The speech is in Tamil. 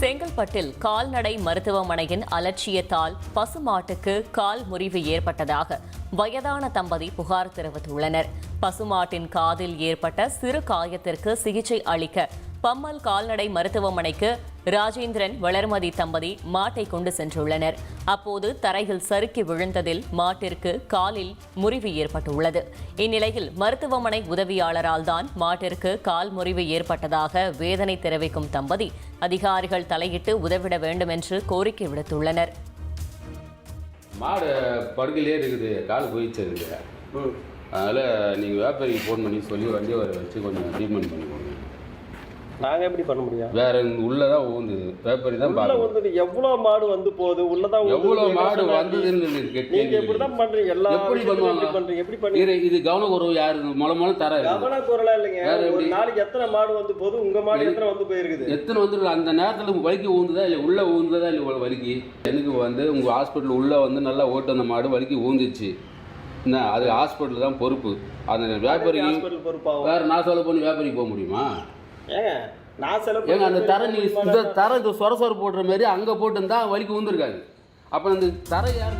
செங்கல்பட்டில் கால்நடை மருத்துவமனையின் அலட்சியத்தால் பசுமாட்டுக்கு கால் முறிவு ஏற்பட்டதாக வயதான தம்பதி புகார் தெரிவித்துள்ளனர். பசுமாட்டின் காதில் ஏற்பட்ட சிறு காயத்திற்கு சிகிச்சை அளிக்க பம்மல் கால்நடை மருத்துவமனைக்கு ராஜேந்திரன் வளர்மதி தம்பதி மாட்டை கொண்டு சென்றுள்ளனர். அப்போது தரையில் சறுக்கி விழுந்ததில் மாட்டிற்கு காலில் முறிவு ஏற்பட்டுள்ளது. இந்நிலையில் மருத்துவமனை உதவியாளரால் தான் மாட்டிற்கு கால் முறிவு ஏற்பட்டதாக வேதனை தெரிவிக்கும் தம்பதி அதிகாரிகள் தலையிட்டு உதவிட வேண்டும் என்று கோரிக்கை விடுத்துள்ளனர். மாடு படுக்கையிலே இருக்குது கால் போயிடுச்சு இருக்குது அதனால் நீங்கள் வியாபாரிக்கு ஃபோன் பண்ணி சொல்லி வண்டியை வர வச்சு கொஞ்சம் ட்ரீட்மெண்ட் பண்ணி கொடுங்க நாங்க எப்படி பண்ண முடியும்? வேற உள்ளே தான் ஊந்துது. வியாபாரி தான் உள்ள பார்க்கணும். வந்து எவ்வளவு மாடு வந்து போகுது? உள்ளதான் எவ்வளோ மாடு? வந்ததுன்னு இருக்கு நீங்க கேள்வி. இப்படிதான் பண்றீங்க. எல்லா எப்படி பண்ணுவாங்க? இப்படி எப்படி பண்ணி இது கவனக்குறவு யாரு? முளை முளை தர இருக்குது. கவன குரலா இல்லைங்க ஒரு? நாளைக்கு எத்தனை மாடு வந்து போகுது? உங்க மாடு எத்தனை வந்து போயிருக்குது? எத்தனை வந்து அந்த நேரத்தில் வலிக்கு ஊந்துதா இல்லை உள்ளே ஊந்துதா இல்லை வலிக்கு? எனக்கு வந்து உங்கள் ஹாஸ்பிட்டல் உள்ளே வந்து நல்லா ஓட்டு அந்த மாடு வலிக்கு ஊந்துச்சு. என்ன? அது ஹாஸ்பிட்டல் தான் பொறுப்பு. அந்த வியாபாரிக்கு வேற நான் சொல்ல போய் வியாபாரிக்கு போக முடியுமா? ஏங்க நான் செலவு ஏங்க அந்த தரை நீ மாடு- இந்த தரை இந்த சொர சொர போடுற மாதிரி அங்கே போட்டு இருந்தால் வலிக்கு ஊந்துருக்காது அப்போ அந்த தரை யார்